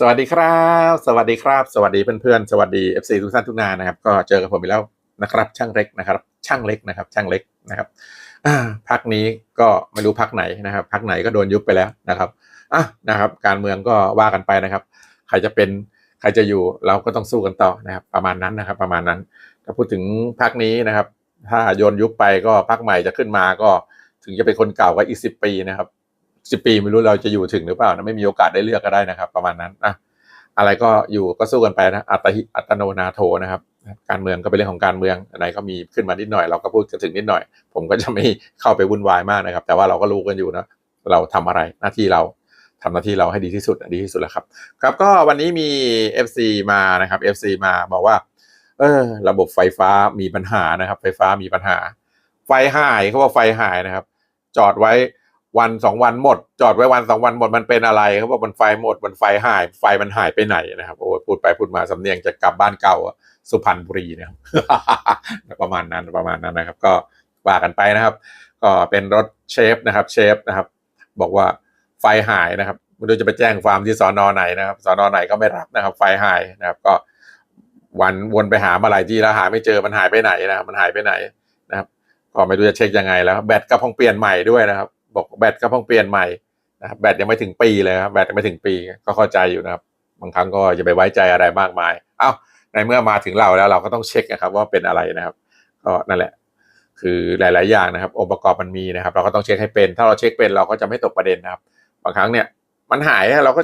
สวัสดีครับ สวัสดีครับ สวัสดีเพื่อนๆ สวัสดี FC ทุกท่านทุกนานนะครับ ก็เจอกับผมอีกแล้วนะครับ ช่างเล็กนะครับ ช่างเล็กนะครับ ช่างเล็กนะครับพักนี้ก็ไม่รู้พักไหนนะครับ พักไหนก็โดนยุบไปแล้วนะครับอะนะครับ การเมืองก็ว่ากันไปนะครับ ใครจะเป็นใครจะอยู่เราก็ต้องสู้กันต่อนะครับ ประมาณนั้นนะครับ ประมาณนั้น ถ้าพูดถึงพักนี้นะครับ ถ้าโยนยุบไปก็พักใหม่จะขึ้นมาก็ถึงจะเป็นคนเก่าก็อีกสิบปีนะครับ สิบปีไม่รู้เราจะอยู่ถึงหรือเปล่านะไม่มีโอกาสได้เลือกก็ได้นะครับ ประมาณนั้นอะอะไรก็อยู่ก็สู้กันไปนะอัตหิอัตโนนาโถนะครับ การเมืองก็เป็นเรื่องของการเมืองอะไรก็มีขึ้นมานิดหน่อย เราก็พูดกันถึงนิดหน่อย ผมก็จะไม่เข้าไปวุ่นวายมากนะครับ แต่ว่าเราก็รู้กันอยู่นะเราทำอะไรหน้าที่เราทำหน้าที่เราให้ดีที่สุดดีที่สุดแล้วครับ ครับก็วันนี้มี FC มานะครับ FC มาบอกว่า เออ ระบบไฟฟ้ามีปัญหานะครับ ไฟฟ้ามีปัญหา ไฟหายเขาว่าไฟหายนะครับ จอดไว้ วันสองวันหมด จอดไว้วันสองวันหมดมันเป็นอะไรเขาบอกมันไฟหมดมันไฟหาย ไฟมันหายไปไหนนะครับโอ้พูดไปพูดมาสำเนียงจะกลับบ้านเก่าสุพรรณบุรีนะครับประมาณนั้นประมาณนั้นนะครับ ก็ว่ากันไปนะครับ ก็เป็นรถเชฟนะครับเชฟนะครับ บอกว่าไฟหายนะครับไม่รู้จะไปแจ้งความที่สอนอไหนนะครับสอนอไหนก็ไม่รับนะครับ ไฟหายนะครับ ก็วันวนไปหามาหลายที่แล้วหาไม่เจอมันหายไปไหนนะครับมันหายไปไหนนะครับก็ไม่รู้จะเช็คยังไงแล้ว แบตก็พิ่งเปลี่ยนใหม่ด้วยนะครับ บอกแบตก็เพิ่งเปลี่ยนใหม่นะครับแบตยังไม่ถึงปีเลยครับแบตยังไม่ถึงปีก็เข้าใจอยู่นะครับ บางครั้งก็อย่าไปไว้ใจอะไรมากมาย เอ้าในเมื่อมาถึงเราแล้วเราก็ต้องเช็คนะครับ ว่าเป็นอะไรนะครับ ก็นั่นแหละ คือหลาย ๆ อย่างนะครับ องค์ประกอบมันมีนะครับ เราก็ต้องเช็คให้เป็น ถ้าเราเช็คเป็นเราก็จะไม่ตกประเด็นนะครับ บางครั้งเนี่ยมันหายเราก็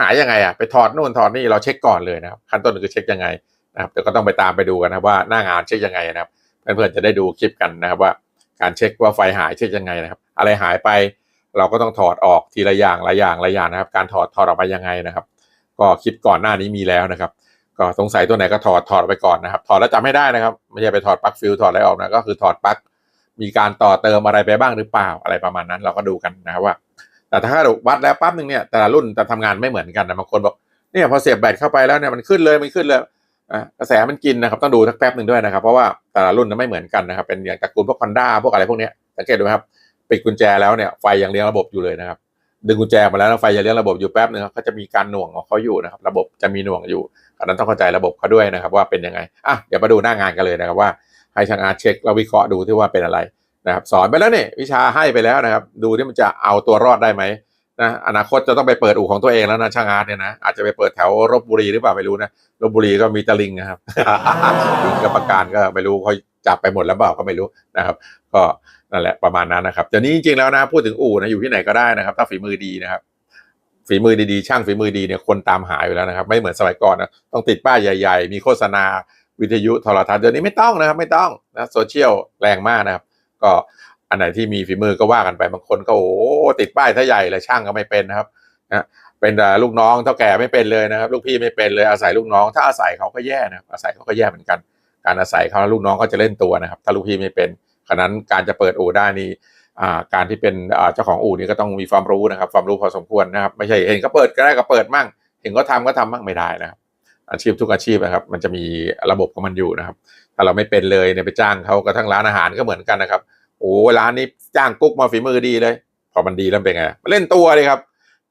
หายยังไงอะไปถอดนู่นถอดนี่เราเช็คก่อนเลยนะครับขั้นต้นคือเช็คยังไงนะครับเดี๋ยวก็ต้องไปตามไปดูกันนะว่าหน้างานเช็คยังไงนะครับเพื่อนๆจะได้ดูคลิปกันนะครับว่าการเช็คว่าไฟหายเช็คยังไงนะครับ อะไรหายไป เราก็ต้องถอดออกทีละอย่างละอย่างละอย่างนะครับ การถอดถอดออกไปยังไงนะครับ ก็คลิปก่อนหน้านี้มีแล้วนะครับ ก็สงสัยตัวไหนก็ถอดถอดไปก่อนนะครับ ถอดแล้วจำไม่ได้นะครับ ไม่ใช่ไปถอดปลั๊กฟิวถอดอะไรออกนะก็คือถอดปลั๊กมีการต่อเติมอะไรไปบ้างหรือเปล่าอะไรประมาณนั้น เราก็ดูกันนะครับว่า แต่ถ้าวัดแล้วปั๊บหนึ่งเนี่ยแต่ละรุ่นจะทำงานไม่เหมือนกันนะบางคนบอกเนี่ยพอเสียบแบตเข้าไปแล้วเนี่ยมันขึ้นเลยมันขึ้นเลยกระแสมันกินนะครับต้องดูสักแป๊บหนึ่งด้วยนะครับ เพราะว่าแต่ละรุ่นไม่เหมือนกันนะครับ เป็นอย่างตระกูลพวกคอนด้าพวกอะไรพวกเนี้ยสังเกตดูครับ ปิดกุญแจแล้วเนี่ยไฟยังเลี้ยงระบบอยู่เลยนะครับ ดึงกุญแจมาแล้วไฟยังเลี้ยงระบบอยู่แป๊บหนึงเขาจะมีการหน่วงของเขาอยู่นะครับ ระบบจะมีหน่วงอยู่อันนั้นต้องเข้าใจระบบเขาด้วยนะครับ ว่าเป็นยังไงอะเดี๋ยวมาดูหน้างานกันเลยนะครับว่าให้ช่างอาร์ตเช็คแล้ววิเคราะห์ดูที่ว่าเป็นอะไรนะครับ สอนไปแล้วเนี่ยวิชาให้ไปแล้วนะครับ ดูที่มันจะเอาตัวรอดได้ไหม นะอนาคตจะต้องไปเปิดอู่ของตัวเองแล้วนะช่างอาร์ตเนี่ยนะอาจจะไปเปิดแถวรบบุรีหรือเปล่าไม่รู้นะรบบุรีก็มีตะลิงนะครับลิงกับประการก็ไม่รู้เขาจับไปหมดแล้วเปล่าก็ไม่รู้นะครับ ก็นั่นแหละประมาณนั้นนะครับเดี๋ยวนี้จริงๆแล้วนะพูดถึงอู่นะอยู่ที่ไหนก็ได้นะครับ ถ้าฝีมือดีนะครับ ฝีมือดีๆ ช่างฝีมือดีเนี่ยคนตามหาอยู่แล้วนะครับ ไม่เหมือนสมัยก่อนนะต้องติดป้ายใหญ่ ๆ มีโฆษณาวิทยุโทรทัศน์เดี๋ยวนี้ไม่ต้องนะครับ ไม่ต้องนะโซเชียลแรงมากนะครับ ก็ อันไหนที่มีฝีมือก็ว่ากันไปบางคนก็โอ้ติดป้ายถ้าใหญ่เลยช่างก็ไม่เป็นนะครับนะเป็นลูกน้องเท่าแก่ไม่เป็นเลยนะครับ ลูกพี่ไม่เป็นเลยอาศัยลูกน้อง ถ้าอาศัยเขาก็แย่นะอาศัยเขาก็แย่เหมือนกัน การอาศัยเขาลูกน้องก็จะเล่นตัวนะครับ ถ้าลูกพี่ไม่เป็นขณะนั้นการจะเปิดอู่ได้นี่การที่เป็นเจ้าของอู่นี่ก็ต้องมีความรู้นะครับ ความรู้พอสมควรนะครับ ไม่ใช่เห็นก็เปิดก็ได้ก็เปิดมั่ง เห็นก็ทำก็ทำมั่งไม่ได้นะครับ อาชีพทุกอาชีพนะครับ มันจะมีระบบของมันอยู่นะครับ ถ้าเราไม่เป็นเลยเนี่ยไปจ้างเขากระทั่งร้านอาหารก็เหมือนกันนะครับ โอ้ร้านนี้จ้างกุ๊กมาฝีมือดีเลย พอมันดีแล้วเป็นไงมันเล่นตัวเลยครับ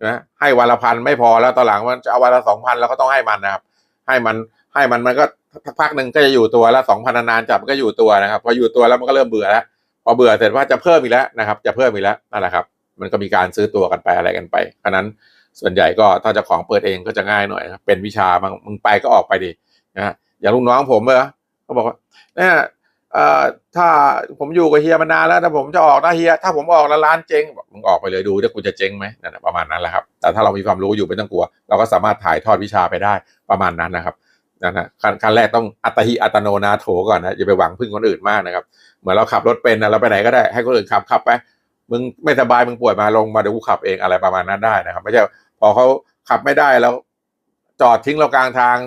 นะให้วันละพันไม่พอแล้วตอนหลังมันจะเอาวันละสองพันเราก็ต้องให้มันนะครับ ให้มันให้มันมันก็พักๆหนึ่งก็จะอยู่ตัวแล้วสองพันนานๆจับมันก็อยู่ตัวนะครับ พออยู่ตัวแล้วมันก็เริ่มเบื่อแล้วพอเบื่อเสร็จว่าจะเพิ่มอีกแล้วนะครับ จะเพิ่มอีกแล้วนั่นแหละครับ มันก็มีการซื้อตัวกันไปอะไรกันไปฉะนั้นส่วนใหญ่ก็ถ้าจ้าของเปิดเองก็จะง่ายหน่อย เป็นวิชามึงไปก็ออกไปดินะอย่างลูกน้องผมเออเขาบอกว่าเนี่ย เอ่อถ้าผมอยู่กับเฮียมานานแล้วถ้าผมจะออกนะเฮีย ถ้าผมออกแล้วร้านเจ๊งบอกมึงออกไปเลยดูถ้ากูจะเจ๊งไหมนั่นนะประมาณนั้นแหละครับ แต่ถ้าเรามีความรู้อยู่ไม่ต้องกลัว เราก็สามารถถ่ายทอดวิชาไปได้ประมาณนั้นนะครับนั่นนะขั้นขั้นแรกต้องอัตหิอัตโนนาโถก่อนนะอย่าไปหวังพึ่งคนอื่นมากนะครับ เหมือนเราขับรถเป็นนะเราไปไหนก็ได้ให้คนอื่นขับขับไปมึงไม่สบายมึงป่วยมาลงมาเดี๋ยวกูขับเองอะไรประมาณนั้นได้นะครับ ไม่ใช่พอเขาขับไม่ได้แล้ว จอดทิ้งเรากลางทาง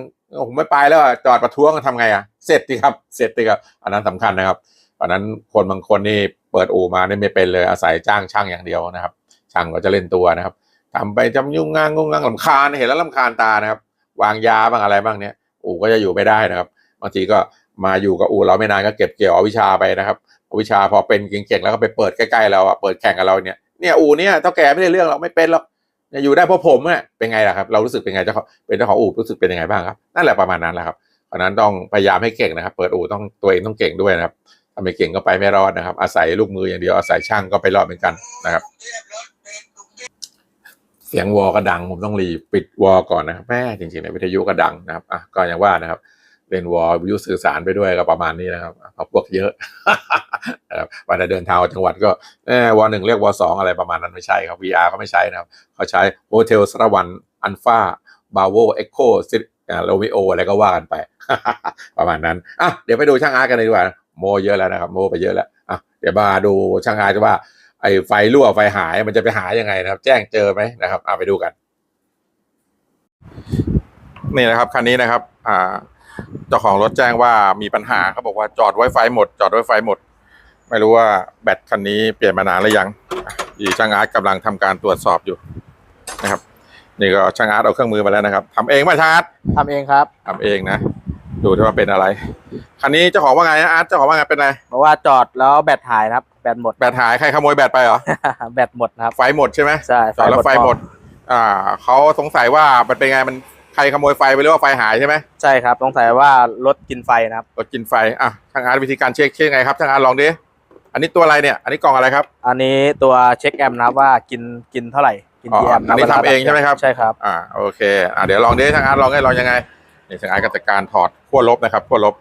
ผมไม่ไปแล้วจอดประท้วงทำไงอะเสร็จดีครับ เสร็จดีครับ อันนั้นสำคัญนะครับเพราะนั้นคนบางคนนี่เปิดอู่มาเนี่ยไม่เป็นเลยอาศัยจ้างช่างอย่างเดียวนะครับ ช่างก็จะเล่นตัวนะครับทำไปจำยุ่งงางงงงางลำคาญเห็นแล้วลำคาญตานะครับ วางยาบ้างอะไรบ้างเนี่ยอู่ก็จะอยู่ไม่ได้นะครับบางทีก็มาอยู่กับอู่เราไม่นานก็เก็บเกี่ยวเอาวิชาไปนะครับวิชาพอเป็นเก่งๆแล้วก็ไปเปิดใกล้ๆเราอะเปิดแข่งกับเราเนี่ยเนี่ยอู่เนี่ยเท่าแก่ไม่ได้เรื่องเราไม่เป็นหรอก อยู่ได้เพราะผมอะเป็นไงล่ะครับ เรารู้สึกเป็นไงเจ้าเป็นเจ้าของอู่รู้สึกเป็นยังไงบ้างครับนั่นแหละประมาณนั้นแหละครับเพราะนั้นต้องพยายามให้เก่งนะครับ เปิดอู่ต้องตัวเองต้องเก่งด้วยนะครับถ้าไม่เก่งก็ไปไม่รอดนะครับ อาศัยลูกมืออย่างเดียวอาศัยช่างก็ไปรอดเหมือนกันนะครับ เสียงวอก็ดังผมต้องรีปิดวอก่อนนะครับแม่จริงๆในวิทยุก็ดังนะครับอะก็อย่างว่านะครับ เล่นวอวิทยุสื่อสารไปด้วยก็ประมาณนี้นะครับเพราะพวกเยอะวันเดินทางจังหวัดก็เออวอหนึ่งเรียกวอสองอะไรประมาณนั้นไม่ใช่ครับ VR ก็ไม่ใช่นะครับ เขาใช้โมเทลสระวันอันฟาบาโวเอ็กโคซิโรมิโออะไรก็ว่ากันไป ประมาณนั้นอะเดี๋ยวไปดูช่างอาร์ตกันเลยดีกว่าโมเยอะแล้วนะครับโมไปเยอะแล้วอะเดี๋ยวมาดูช่างอาร์ตว่าไอ้ไฟรั่วไฟหายมันจะไปหายังไงนะครับ แจ้งเจอไหมนะครับเอาไปดูกัน นี่นะครับคันนี้นะครับ อ่า เจ้าของรถแจ้งว่ามีปัญหาเขาบอกว่าจอดไวไฟหมด จอดไวไฟหมด ไม่รู้ว่าแบตคันนี้เปลี่ยนมานานหรือยังอะอีช่างอาร์ตกำลังทำการตรวจสอบอยู่นะครับ นี่ก็ช่างอาร์ตเอาเครื่องมือมาแล้วนะครับทำเองไหมช่างอาร์ตทำเองครับทำเองนะดูที่ว่าเป็นอะไร คันนี้เจ้าของว่าไงนะอาร์ตเจ้าของว่าไงเป็นไงเพราะว่าจอดแล้วแบตหายนะครับแบตหมดแบตหายใครขโมยแบตไปเหรอ แบตหมดนะครับไฟหมดใช่ไหมใช่จอดแล้วไฟหมดพออ่าเขาสงสัยว่ามันเป็นไงมันใครขโมยไฟไปหรือว่าไฟหายใช่ไหมใช่ครับสงสัยว่ารถกินไฟนะครับรถกินไฟอะทางอาร์ตวิธีการเช็คเช็คไงครับทางอาร์ตลองดิอันนี้ตัวอะไรเนี่ย อันนี้กล่องอะไรครับ อันนี้ตัวเช็คแอมป์นะครับว่ากินกินเท่าไหร่กินอ๋อกี่แอมป์อันนี้วลาทำเองใช่ไหมครับใช่ครับอ่าโอเคอ่าเดี๋ยวลองดิทางอาร์ตลองให้ลองยังไงนี่ทางอาร์ตก็จัดการถอดขั้วลบนะครับขั้วลบ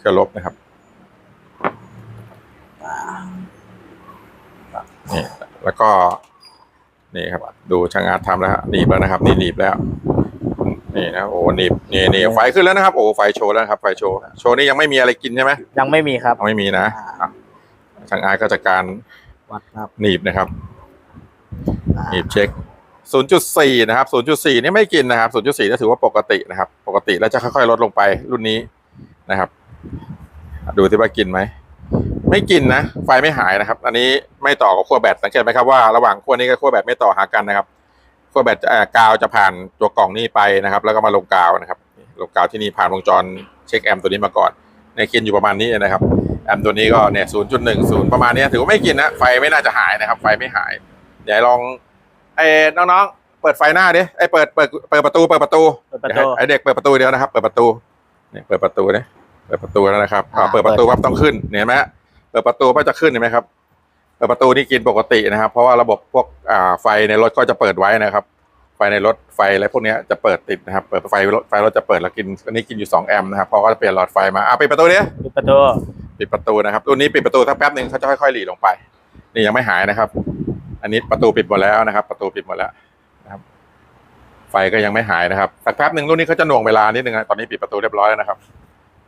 ขั้วลบนะครับนี่แล้วก็นี่ครับ ดูช่างอาร์ตทำแล้วฮะหนีบแล้วนะครับ นี่หนีบแล้ว นี่นะโอ้หนีบนี่นี่ไฟขึ้นแล้วนะครับ โอ้ไฟโชว์แล้วนะครับไฟโชว์โชว์นี่ยังไม่มีอะไรกินใช่ไหมยังไม่มีครับยังไม่มีนะอะทางอาร์ตก็จัดการวัดครับหนีบนะครับอ่าหนีบเช็ค 0.4 นะครับ 0.4 นี่ไม่กินนะครับ 0.4นี่ถือว่าปกตินะครับ ปกติแล้วจะค่อยๆ ลดลงไปรุ่นนี้นะครับ ดูที่ว่ากินไหม ไม่กินนะ ไฟไม่หายนะครับ อันนี้ไม่ต่อกับขั้วแบตสังเกตไหมครับว่าระหว่างขั้วนี้กับขั้วแบตไม่ต่อหากันนะครับ ขั้วแบตจะเอ่อกาวจะผ่านตัวกล่องนี้ไปนะครับ แล้วก็มาลงกาวนะครับ ลงกาวที่นี่ผ่านวงจรเช็คแอมป์ตัวนี้มาก่อนในยกินอยู่ประมาณนี้นะครับ แอมป์ตัวนี้ก็เนี่ย0.10ประมาณนี้ถือว่าไม่กินนะไฟไม่น่าจะหายนะครับ ไฟไม่หายเดี๋ยวลองไอ้น้องๆ เปิดไฟหน้าดิไอ้เปิดเปิดเปิดประตูเปิดประตูเปิดประเดี๋ยวตูให้ไอ้เด็กเปิดประตูเดียวนะครับ เปิดประตูเนี่ยเปิดประตูเนี่ยเปิดประตูแล้วนะครับพออ่าเปิดประตูปั๊บต้องขึ้นเห็นไหมฮะเปิดประตูปั๊บจะขึ้นเห็นไหมครับเปิดประตูนี่กินปกตินะครับ เพราะว่าระบบพวกอ่าไฟในรถก็จะเปิดไว้นะครับ ไฟในรถไฟอะไรพวกเนี้ยจะเปิดติดนะครับ เปิดไฟรถไฟรถจะเปิดแล้วกินอันนี้กินอยู่2แอมป์นะครับเพราะว่าจะเปลี่ยนหลอดไฟมาอะปิดประตูเนี้ยปิดประตูปิดประตูนะครับตัวนี้ปิดประตูสักแป๊บหนึ่งเขาจะค่อยๆหลีลงไป นี่ยังไม่หายนะครับ อันนี้ประตูปิดหมดแล้วนะครับ ประตูปิดหมดแล้วนะครับ ไฟก็ยังไม่หายนะครับสักแป๊บหนึ่งรุ่นนี้เขาจะหน่วงเวลานิดนึงนะตอนนี้ปิดประตูเรียบร้อยแล้วนะครับ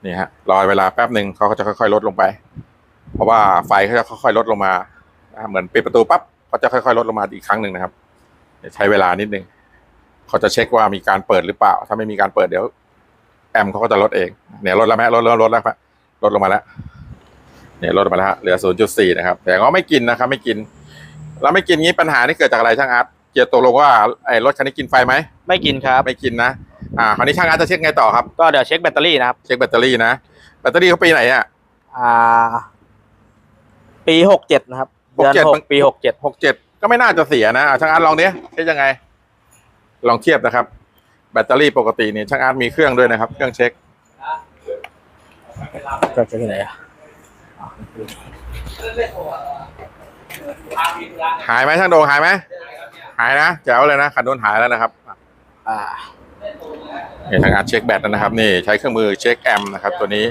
นี่ฮะรอเวลาแป๊บหนึ่งเขาก็จะค่อยๆลดลงไป เพราะว่าไฟเขาจะค่อยๆลดลงมานะครับ เหมือนปิดประตูปั๊บเขาจะค่อยๆลดลงมาอีกครั้งหนึ่งนะครับใช้เวลานิดนึงเขาจะเช็คว่ามีการเปิดหรือเปล่า ถ้าไม่มีการเปิดเดี๋ยว แอมเขาก็จะลดเองเนี่ยลดแล้วไหมลดลดลดแล้วครับลดลงมาแล้วเนี่ยลดมาแล้วฮะเหลือ 0.4 นะครับ แต่ก็ไม่กินนะครับ ไม่กิน แล้วไม่กินงี้ปัญหานี่เกิดจากอะไรช่างอาร์ตเกียร์ตกลงว่าไอ้รถคันนี้กินไฟไหมไม่กินครับไม่กินนะอ่าคราวนี้ช่างอาร์ตจะเช็คไงต่อครับก็เดี๋ยวเช็คแบตเตอรี่นะครับเช็คแบตเตอรี่นะแบตเตอรี่เขาปีไหนอะอ่า ปีหกเจ็ดนะครับ เดือน67หกมันปีหกเจ็ดหกเจ็ดก็ไม่น่าจะเสียนะอะช่างอาร์ตลองดิเช็คยังไง ลองเทียบนะครับ แบตเตอรี่ปกติเนี่ยช่างอาร์ตมีเครื่องด้วยนะครับ เครื่องเช็คก็จะที่ไหนอะหายไหมช่างโดงหายไหมหายนะแจ๋วเลยนะคันโดนหายแล้วนะครับอ่านี่ทางการเช็คแบตนะครับ นี่ใช้เครื่องมือเช็คแอมป์นะครับ ตัวนี้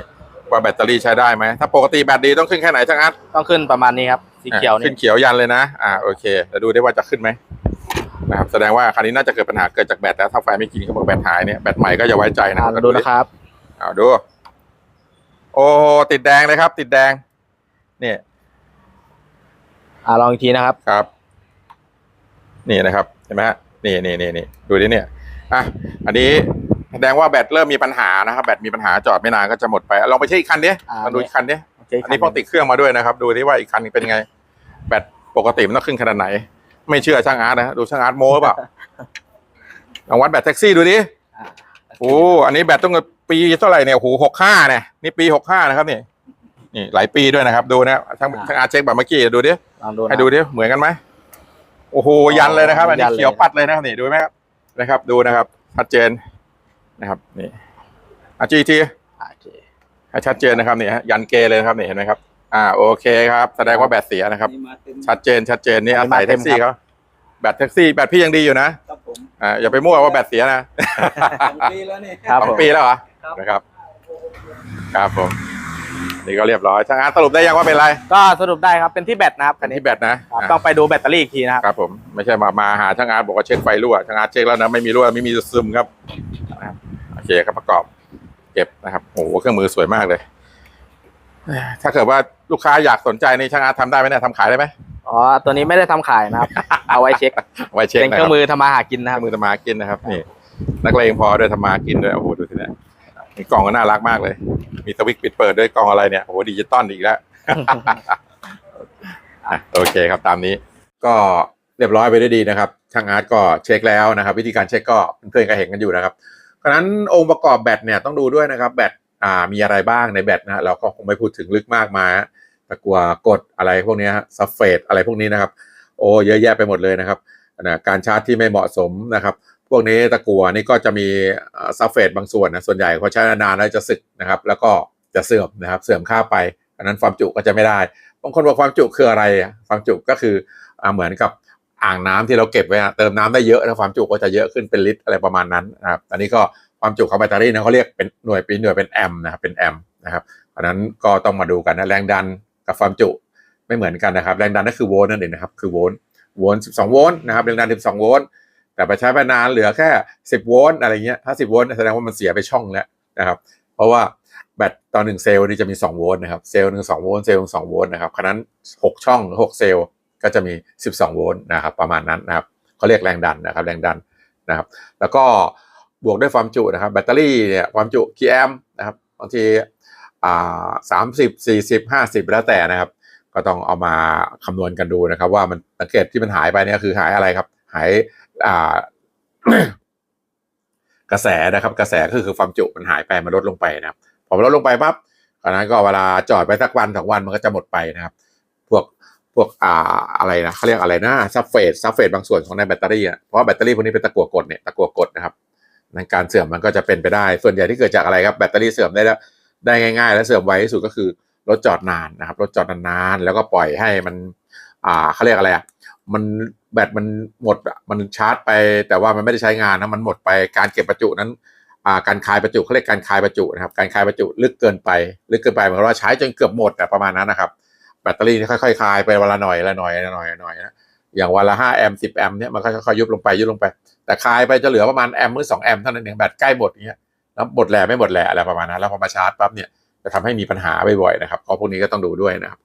ว่าแบตเตอรี่ใช้ได้ไหมถ้าปกติแบตดีต้องขึ้นแค่ไหนช่างอาร์ตต้องขึ้นประมาณนี้ครับ สีเขียวอะนี่ขึ้นเขียวยันเลยนะ อ่าโอเคเดี๋ยวดูได้ว่าจะขึ้นไหมนะครับแสดงว่าคันนี้น่าจะเกิดปัญหาเกิดจากแบตแล้วถ้าไฟไม่กินเขาบอกแบตหายเนี่ยแบตใหม่ก็อย่าไว้ใจนะอ่าดูนะครับเอาดู โอ้ติดแดงเลยครับ ติดแดง เนี่ย อ่าลองอีกทีนะครับครับ นี่นะครับเห็นไหมฮะนี่นี่นี่นี่ดูดิเนี่ยอะอันนี้แสดงว่าแบตเริ่มมีปัญหานะครับแบตมีปัญหาจอดไม่นานก็จะหมดไปลองไปเช็คอีกคันดิอ่ามาดูอีกคันดิโอเคอันนี้พอติดเครื่องมาด้วยนะครับ ดูที่ว่าอีกคันเป็นไง แบตปกติมันต้องขึ้นขนาดไหน ไม่เชื่อช่างอาร์ตนะดูช่างอาร์ตโม้หรือเปล่าลองวัดแบตแท็กซี่ดูดิอ่าโอ้อันนี้แบตต้องปีเท่าไหร่เนี่ยโอ้โหหกห้าเนี่ยนี่ปีหกห้านะครับนี่นี่หลายปีด้วยนะครับ ดูนะช่างช่างอาร์ตเช็คแบบเมื่อกี้ดูดิลองดูนะให้ดูดิเหมือนกันไหมโอ้โหยันเลยนะครับ อันนี้ยันเลยเขียวปัดเลยนะครับนี่ดูไหมครับนะครับ ดูนะครับชัดเจนนะครับ นี่อาจีทีโอเค ให้ชัดเจนนะครับนี่ฮะยันเกเลยนะครับนี่เห็นไหมครับ อ่าโอเคครับ แสดงว่าแบตเสียนะครับนี่มาเต็มชัดเจนชัดเจนนี่อัอานนี้ศัยมาเต็แท็มกซี่ครัเขาบแบตแท็กซี่แบตพี่ยังดีอยู่นะครับผมอ่าอย่าไปมั่วว่าแบตเสียนะสองปีแล้วนี่ครับสองผมปีแล้วเหรอครับนะครับครับผมนี่ก็เรียบร้อยช่างอาร์ตสรุปได้ยังว่าเป็นไร ก็สรุปได้ครับเป็นที่แบตนะครับเป็อันนนี้ที่แบตนะครับอะต้องไปดูแบตเตอรี่อีกทีนะครับครับผมไม่ใช่มามาหาช่างอาร์ตบอกว่าเช็คไฟรั่วช่างอาร์ตเช็คแล้วนะไม่มีรั่วไม่มีซึมครับนะครับโอเคครับประกอบ เก็บนะครับโอ้โหเครื่องมือสวยมากเลยเอ้ยถ้าเกิดว่าลูกค้าอยากสนใจนี่ช่างอาร์ตทำได้ไหมเนี่ยทำขายได้ไหมอ๋อ ตัวนี้ไม่ได้ทำขายนะครับ เอาไว้เช็ค ไว้เช็คเป็นนะเคครื่รัอบงมือทำมาหากินนะเคครื่รัอบงมือทำมาหากินนะครับนี่นักเลงพอด้วยทำมาหากินด้วยโอ้โหดูสิเนี่ยนี่กล่องก็น่ารักมากเลย มีสวิตช์ปิดเปิดด้วยกล่องอะไรเนี่ยโอ้โหดิจิตอลอีกแล้ว อะโอเคครับตามนี้ ก็เรียบร้อยไปได้ดีนะครับช่างอาร์ตก็เช็คแล้วนะครับ วิธีการเช็คก็เพื่อนๆก็เห็นกันอยู่นะครับ เพราะฉะนั้นองค์ประกอบแบตเนี่ยต้องดูด้วยนะครับแบตอ่ามีอะไรบ้างในแบตนะเราก็คงไม่พูดถึงลึกมากมายฮะตะกัวกดอะไรพวกนี้ฮะซัฟเฟตอะไรพวกนี้นะครับโอ้เยอะแยะไปหมดเลยนะครับนะการชาร์จที่ไม่เหมาะสมนะครับ พวกนี้ตะกัวนี่ก็จะมีซัฟเฟตบางส่วนนะส่วนใหญ่พอใช้นานๆแล้วจะสึกนะครับ แล้วก็จะเสื่อมนะครับเสื่อมค่าไปอันนั้นความจุก็จะไม่ได้บางคนบอกความจุคืออะไรความจุก็คืออเหมือนกับ อ่างน้ำที่เราเก็บไว้เติมน้ำได้เยอะแล้วความจุก็จะเยอะขึ้นเป็นลิตรอะไรประมาณนั้นนะครับอันนี้ก็ความจุของแบตเตอรี่นะเขาเรียกเป็นหน่วยปีหน่วยเป็นแอมป์นะครับเป็นแอมป์นะครับเพราะนั้นก็ต้องมาดูกันนะแรงดันกับความจุไม่เหมือนกันนะครับ แรงดันนั่นคือโวลต์นั่นเองนะครับคือโวลต์โวลต์12 โวลต์นะครับแรงดัน 12 โวลต์แต่ไปใช้ไปนานเหลือแค่ 10 โวลต์อะไรเงี้ยถ้า 10 โวลต์แสดงว่ามันเสียไปช่องแล้วนะครับเพราะว่าแบตตอนหนึ่งเซลล์นี่จะมี 2 โวลต์นะครับเซลล์หนึ่งสองโวลต์เซลล์หนึ่งสองโวลต์นะครับฉะนั้น 6 ช่องหรือ6เซลล์ ก็จะมี 12 โวลต์นะครับประมาณนั้นนะครับเขาเรียกแรงดันนะครับแรงดันนะครับ แล้วก็บวกด้วยความจุนะครับแบตเตอรี่เนี่ยความจุกี่แอมป์นะครับบางทีอ่าสามสิบสี่สิบห้าสิบแล้วแต่นะครับ ก็ต้องเอามาคำนวณกันดูนะครับ ว่ามันสังเกตที่มันหายไปเนี่ยคือหายอะไรครับ หายอ่ากระแสนะครับกระแสก็คือความจุมันหายไปมันลดลงไปนะครับพอมันลดลงไปปั๊บตอนนั้นก็เวลาจอดไปสักวันสองวันมันก็จะหมดไปนะครับ พวกอ่าอะไรนะเขาเรียกอะไรนะซับเฟตซับเฟตบางส่วนของในแบตเตอรี่อะเพราะว่าแบตเตอรี่พวกนี้เป็นตะกั่วกดเนี่ยตะกั่วกดนะครับนันการเสื่อมมันก็จะเป็นไปได้ ส่วนใหญ่ที่เกิดจากอะไรครับแบตเตอรี่เสื่อมได้แล้วได้ง่าย ๆ และเสื่อมไวที่สุดก็คือรถจอดนานนะครับรถจอดนานๆแล้วก็ปล่อยให้มันอ่าเขาเรียกอะไรอะมันแบตมันหมดอะมันชาร์จไป แต่ว่ามันไม่ได้ใช้งานนะมันหมดไปการเก็บประจุนั้นอ่าการคายประจุเขาเรียกการคายประจุนะครับการคายประจุลึกเกินไป ลึกเกินไปหมายความว่าใช้จนเกือบหมดอะประมาณนั้นนะครับ แบตเตอรี่ค่อยๆคายไปวันละหน่อยละหน่อยละหน่อยละหน่อยนะอย่างวันละห้าแอมป์สิบแอมป์เนี่ยมันค่อยๆยุบลงไปยุบลงไป แต่คายไปจะเหลือประมาณแอมป์หรือสองแอมป์เท่านั้นเองแบตใกล้หมดเนี้ยแล้วหมดแหล่ไม่หมดแหล่อะไรประมาณนั้นแล้วพอมาชาร์จปั๊บเนี่ยจะทำให้มีปัญหาบ่อยๆนะครับก็พวกนี้ก็ต้องดูด้วยนะครับ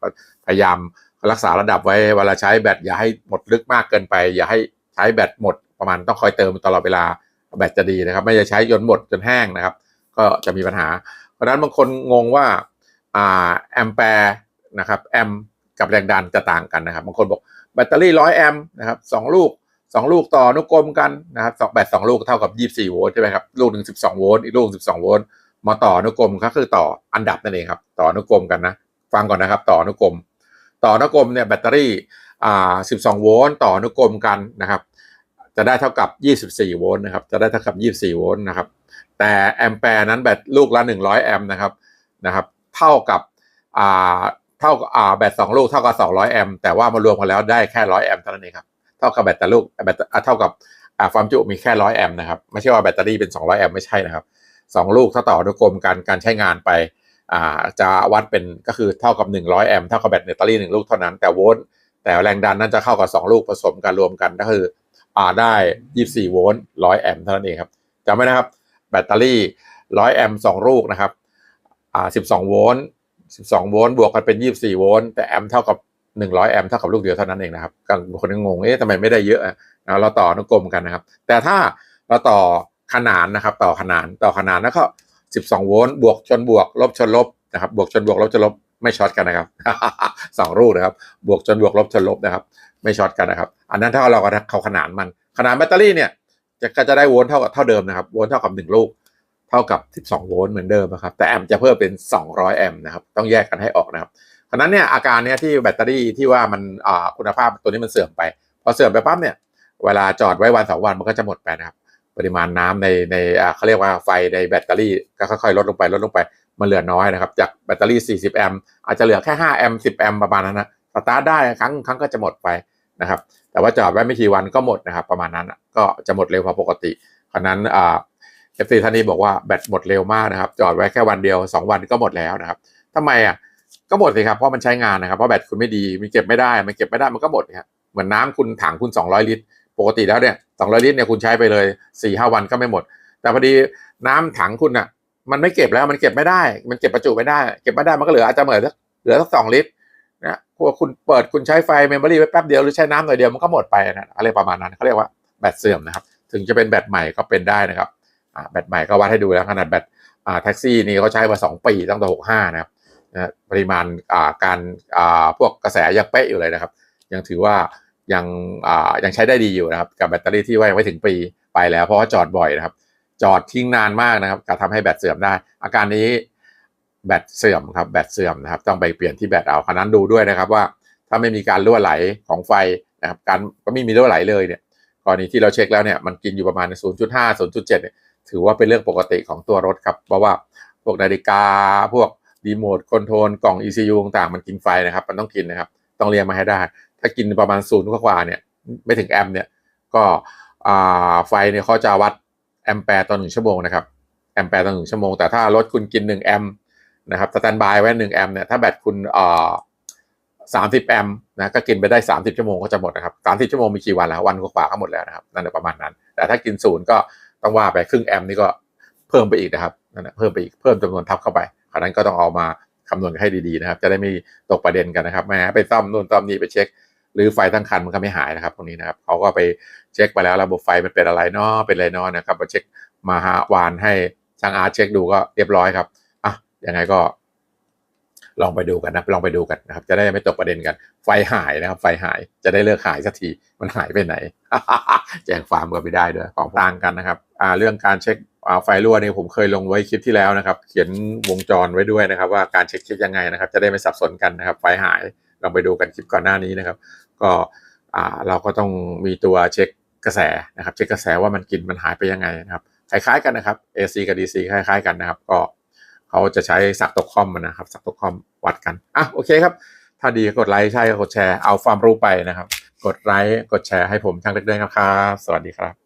พยายามรักษาระดับไว้เวลาใช้แบตอย่าให้หมดลึกมากเกินไป อย่าให้ใช้แบตหมดประมาณต้องคอยเติมตลอดเวลาแบตจะดีนะครับ ไม่จะใช้จนหมดจนแห้งนะครับ ก็จะมีปัญหา เพราะฉะนั้นบางคนงงว่าอ่าแอมแปร์ นะครับแอมกับแรงดันจะต่างกันนะครับบางคนบอกแบตเตอรี่ร้อยแอมนะครับสองลูกสองลูกต่อนุกรมกันนะครับสองแบตสองลูกเท่ากับยี่สี่โวลต์ใช่ไหมครับลูกหนึ่งสิบสองโวลต์อีกลูกสิบสองโวลต์มาต่อนุกรมก็คือต่ออันดับนั่นเองครับต่อนุกรมกันนะฟังก่อนนะครับต่อนุกรมต่อนุกรมเนี่ยแบตเตอรี่อ่า12โวลต์ต่ออนุกรมกันนะครับจะได้เท่ากับ 24 โวลต์นะครับ จะได้เท่ากับ 24 โวลต์นะครับ แต่แอมแปร์นั้นแบตลูกละ 100 แอมป์นะครับ นะครับ เท่ากับอ่า เท่ากับอ่าแบต2ลูกเท่ากับ200แอมป์แต่ว่ามารวมกันแล้วได้แค่100แอมป์เท่านั้นเองครับเท่ากับแบตแต่ลูกแบตอ่าเท่ากับอ่าความจุมีแค่100แอมป์นะครับไม่ใช่ว่าแบตเตอรี่เป็น200แอมป์ไม่ใช่นะครับสองลูกถ้าต่ออนุกรมกันการใช้งานไปอ่าจะวัดเป็นก็คือเท่ากับ100แอมป์เท่ากับแบตแบตเตอรี่หนึ่งลูกเท่านั้นแต่โวลต์แต่แรงดันนั้นจะเข้ากับ2ลูกผสมกันรวมกันก็คืออ่าได้24โวลต์100แอมป์เท่านั้นเองครับจำไว้นะครับแบตเตอรี่100แอมป์2ลูกนะครับอ่า12โวลต์ 12 โวลต์บวกกันเป็น 24 โวลต์แต่แอมป์เท่ากับ 100 แอมป์เท่ากับลูกเดียวเท่านั้นเองนะครับบางคนงงเอ๊ะทำไมไม่ได้เยอะอะนะเราต่อนุกรมกันนะครับ แต่ถ้าเราต่อขนานนะครับ ต่อขนานต่อขนานแล้วก็ 12 โวลต์บวกชนบวก ลบชนลบนะครับ บวกชนบวกลบชนลบไม่ช็อตกันนะครับสองรูปนะครับ บวกชนบวกลบชนลบนะครับ ไม่ช็อตกันนะครับ อันนั้นถ้าเราเขาขนานมัน ขนานแบตเตอรี่เนี่ย จะก็จะได้โวลต์เท่ากับเท่าเดิมนะครับ โวลต์เท่ากับ 1 ลูก เท่ากับ 12 โวลต์เหมือนเดิมนะครับ แต่แอมป์จะเพิ่มเป็น 200 แอมป์นะครับ ต้องแยกกันให้ออกนะครับเพราะนั้นเนี่ยอาการเนี้ยที่แบตเตอรี่ที่ว่ามันคุณภาพตัวนี้มันเสื่อมไป พอเสื่อมไปปั๊บเนี่ย เวลาจอดไว้วันสองวันมันก็จะหมดไปนะครับ ปริมาณน้ำในในเขาเรียกว่าไฟในแบตเตอรี่ก็ค่อยๆ ลดลงไปลดลงไป มันเหลือน้อยนะครับ จากแบตเตอรี่ 40 แอมป์อาจจะเหลือแค่ 5 แอมป์ 10 แอมป์ประมาณนั้นนะสตาร์ทได้ครั้งครั้งก็จะหมดไปนะครับ แต่ว่าจอดไว้ไม่กี่วันก็หมดนะครับ ประมาณนั้นก็จะหมดเร็วกว่าปกติเพราะฉะนั้นอ่า เอฟซีท่านนี้บอกว่าแบตหมดเร็วมากนะครับ จอดไว้แค่วันเดียว 2 วันก็หมดแล้วนะครับทำไมอะก็หมดสิครับเพราะมันใช้งานนะครับเพราะแบตคุณไม่ดีมันเก็บไม่ได้ มันเก็บไม่ได้มันก็หมดครับเหมือนน้ำคุณถังคุณ 200 ลิตร ปกติแล้วเนี่ย200 ลิตรเนี่ยคุณใช้ไปเลย4ี่ห้าวันก็ไม่หมด แต่พอดีน้ำถังคุณอะมันไม่เก็บแล้วมันเก็บไม่ได้ มันเก็บประจุไม่ได้ เก็บไม่ได้มันก็เหลืออาจจะเหลือสักเหลือสักสองลิตรนะพวกคุณเปิดคุณใช้ไฟเมมโมรี่ไว้แป๊บเดียวหรือใช้น้ำหน่อยเดียวมันก็หมดไปนะอะไรประมาณนั้นเขาเรียกว่าแบตเสื่อมนะครับ ถึงจะเป็นแบตใหม่ก็เป็นได้นะครับ แบตใหม่ก็วัดให้ดูแล้วขนาดแบตแท็กซี่นี่เขาใช้มาสองปีตั้งแต่หกห้านะครับนะปริมาณการพวกกระแสยังเป๊ะอยู่เลยนะครับ ยังถือว่ายังยังใช้ได้ดีอยู่นะครับ กับแบตเตอรี่ที่ไว้ไว้ถึงปีไปแล้ว เพราะว่าจอดบ่อยนะครับ จอดทิ้งนานมากนะครับก็ทำให้แบตเสื่อมได้ อาการนี้แบตเสื่อมครับแบตเสื่อมนะครับ ต้องไปเปลี่ยนที่แบตเอาขนั้นดูด้วยนะครับว่าถ้าไม่มีการรั่วไหลของไฟนะครับ การก็ไม่มีรั่วไหลเลยเนี่ยกรณีที่เราเช็คแล้วเนี่ยมันกินอยู่ประมาณ 0.5 0.7เนี่ย ถือว่าเป็นเรื่องปกติของตัวรถครับ เพราะว่าพวกนาฬิกา พวกรีโมทคอนโทรลกล่อง ECU ต่างๆมันกินไฟนะครับ มันต้องกินนะครับ ต้องเรียงมาให้ได้ ถ้ากินประมาณศูนย์กว่าเนี่ย ไม่ถึงแอมป์เนี่ย ก็ไฟเนี่ยเขาจะวัดแอมแปร์ต่อหนึ่งชั่วโมงนะครับ แอมแปร์ต่อหนึ่งชั่วโมง แต่ถ้ารถคุณกินหนึ่งแอมป์นะครับสแตนบายไว้หนึ่งแอมป์เนี่ย ถ้าแบตคุณอ่าสามสิบแอมป์นะก็กินไปได้สามสิบชั่วโมงก็จะหมดนะครับสามสิบชั่วโมงมีกี่วันแล้ววันกว่าก็หมดแล้วนะครับนั่นแหละประมาณนั้น แต่ถ้ากินศูนย์ก็ ต้องว่าไปครึ่งแอมป์นี่ก็เพิ่มไปอีกนะครับนั่นแหละเพิ่มไปอีกเพิ่มจำนวนทับเข้าไปขณะนั้นก็ต้องเอามาคำนวณกันให้ดีๆนะครับ จะได้ไม่ตกประเด็นกันนะครับแม้ไปซ่อมนู่นซ่อมนี่ไปเช็ค หรือไฟทั้งคันมันก็ไม่หายนะครับตรงนี้นะครับเขาก็ไปเช็คไปแล้วระบบไฟมันเป็นอะไรเนาะเป็นอะไรเนาะนะครับมาเช็คมาหาวานให้ช่างอาร์เช็คดูก็เรียบร้อยครับอะยังไงก็ ลองไปดูกันนะลองไปดูกันนะครับ จะได้ไม่ตกประเด็นกัน ไฟหายนะครับ ไฟหายจะได้เลิกหายสักทีมันหายไปไหน แจ้งฟาร์มก็ไม่ได้ด้วยของต่างกันนะครับอ่าเรื่องการเช็คไฟรั่วนี่ผมเคยลงไว้คลิปที่แล้วนะครับ เขียนวงจรไว้ด้วยนะครับ ว่าการเช็คเช็คยังไงนะครับ จะได้ไม่สับสนกันนะครับ ไฟหายลองไปดูกันคลิปก่อนหน้านี้นะครับ ก็เราก็ต้องมีตัวเช็คกระแสนะครับ เช็คกระแสว่ามันกินมันหายไปยังไงนะครับคล้ายๆกันนะครับ AC กับ DC คล้ายๆกันนะครับ ก็ เขาจะใช้สักตกคอมนะครับสักตกคอมวัดกันอะโอเคครับ ถ้าดีก็กดไลค์ใช่ก็กดแชร์เอาความรู้ไปนะครับ กดไลค์กดแชร์ให้ผมทางเล็กๆนะครับ สวัสดีครับ